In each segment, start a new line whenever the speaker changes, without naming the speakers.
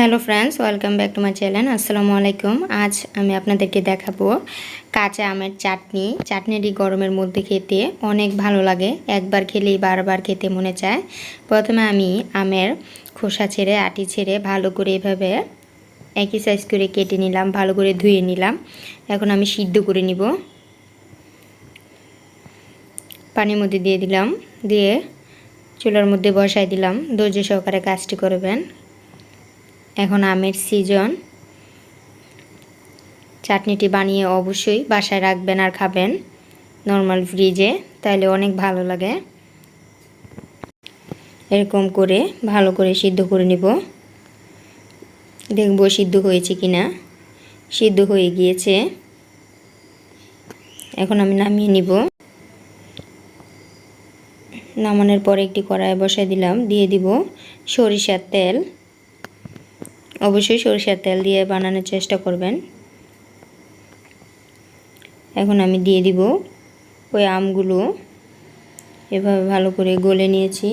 Hello friends, welcome back to my channel. আসসালামু আলাইকুম। আজ আমি আপনাদেরকে দেখাবো কাঁচা আমের চাটনি। চাটনিটি গরমের মধ্যে খেতে অনেক ভালো লাগে। একবার খেলেই বারবার খেতে মনে চায়। প্রথমে আমি আমের খোসা ছেড়ে, আটি ছেড়ে ভালো করে এভাবে একই সাইজ করে কেটে নিলাম, ভালো করে ধুয়ে নিলাম। এখন আমি সিদ্ধ করে নিব। পানির মধ্যে দিয়ে দিলাম। দিয়ে চুলার মধ্যে বসাই দিলাম। ধৈর্য সহকারে কাজটি করবেন। এখন আমের সিজন চাটনিটি বানিয়ে অবশ্যই বাসায় রাখবেন আর খাবেন নর্মাল ফ্রিজে তাহলে অনেক ভালো লাগে। এরকম করে ভালো করে সিদ্ধ করে নিব। দেখব সিদ্ধ হয়েছে কিনা। সিদ্ধ হয়ে গিয়েছে। এখন আমি নামিয়ে নিব। নামানোর পরে একটি কড়াই বসাই দিলাম, দিয়ে দিব সরিষার তেল। অবশ্যই সরিষার তেল দিয়ে বানানোর চেষ্টা করবেন। এখন আমি দিয়ে দিব ওই আমগুলো। এভাবে ভালো করে গলে নিয়েছি।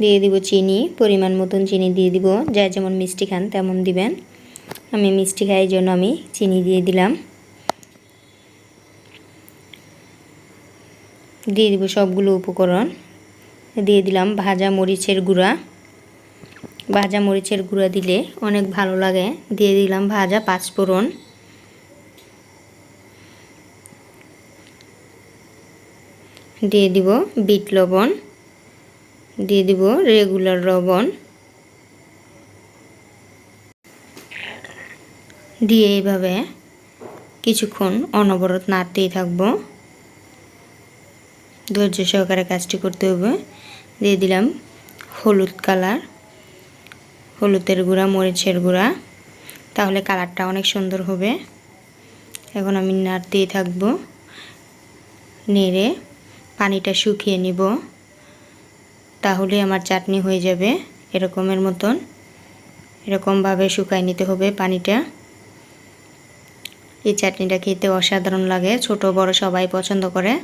দিয়ে দিব চিনি, পরিমাণ মতন চিনি দিয়ে দিব। যা যেমন মিষ্টি খান তেমন দিবেন। আমি মিষ্টি খাই জন্য আমি চিনি দিয়ে দিলাম। দিয়ে দিব সবগুলো উপকরণ। দিয়ে দিলাম ভাজা মরিচের গুঁড়া। ভাজা মরিচের গুঁড়া দিলে অনেক ভালো লাগে। দিয়ে দিলাম ভাজা পাঁচফোড়ন। দিয়ে দিব বিট লবণ। দিয়ে দিব রেগুলার লবণ। দিয়ে এইভাবে কিছুক্ষণ অনবরত নাড়তেই থাকব। ধৈর্য সহকারে কাজটি করতে হবে। দিয়ে দিলাম হলুদ কালার। হলুদের গুঁড়া, মরিচের গুঁড়া। তাহলে কালারটা অনেক সুন্দর হবে। এখন আমি নাড়তেই থাকব। নেড়ে পানিটা শুকিয়ে নিব। তাহলে আমার চাটনি হয়ে যাবে এরকমের মতন। এরকমভাবে শুকাই নিতে হবে পানিটা। এই চাটনিটা খেতে অসাধারণ লাগে। ছোট, বড় সবাই পছন্দ করে।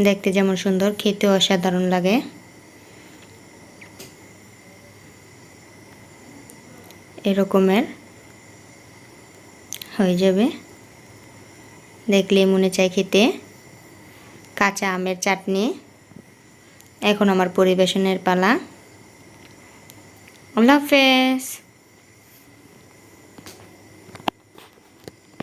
দেখতে যেমন সুন্দর খেতে অসাধারণ লাগে। এরকমের হয়ে যাবে। দেখলে মনে চাই খেতে। কাঁচা আমের চাটনি। এখন আমার পরিবেশনের পালা। আল্লাহ হাফেজ।